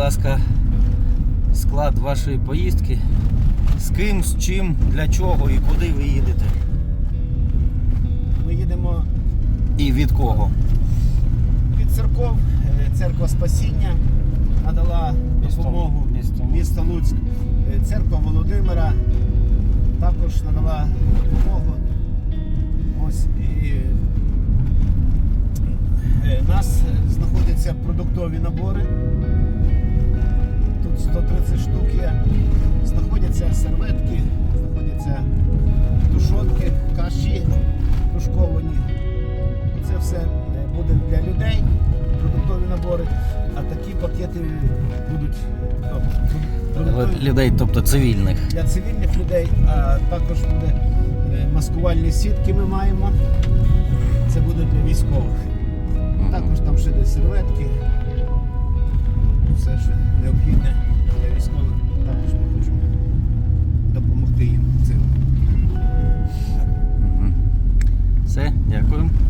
ласка, склад вашої поїздки. З ким, з чим, для чого і куди ви їдете? Ми їдемо І від кого? від церков. Е, Церква Спасіння надала Місто- допомогу місто міста Луцьк. Е, Церква Володимира також надала допомогу. Ось і е, у нас знаходяться продуктові набори. Тут 130 штук є. Знаходяться серветки, знаходяться тушонки, каші тушковані. Це все буде для людей, продуктові набори, а такі пакети будуть продуктові Людей, тобто цивільних. для цивільних людей, а також буде е, маскувальні сітки ми маємо. Це буде для військових. Також там ще десь серветки. Все, дякую.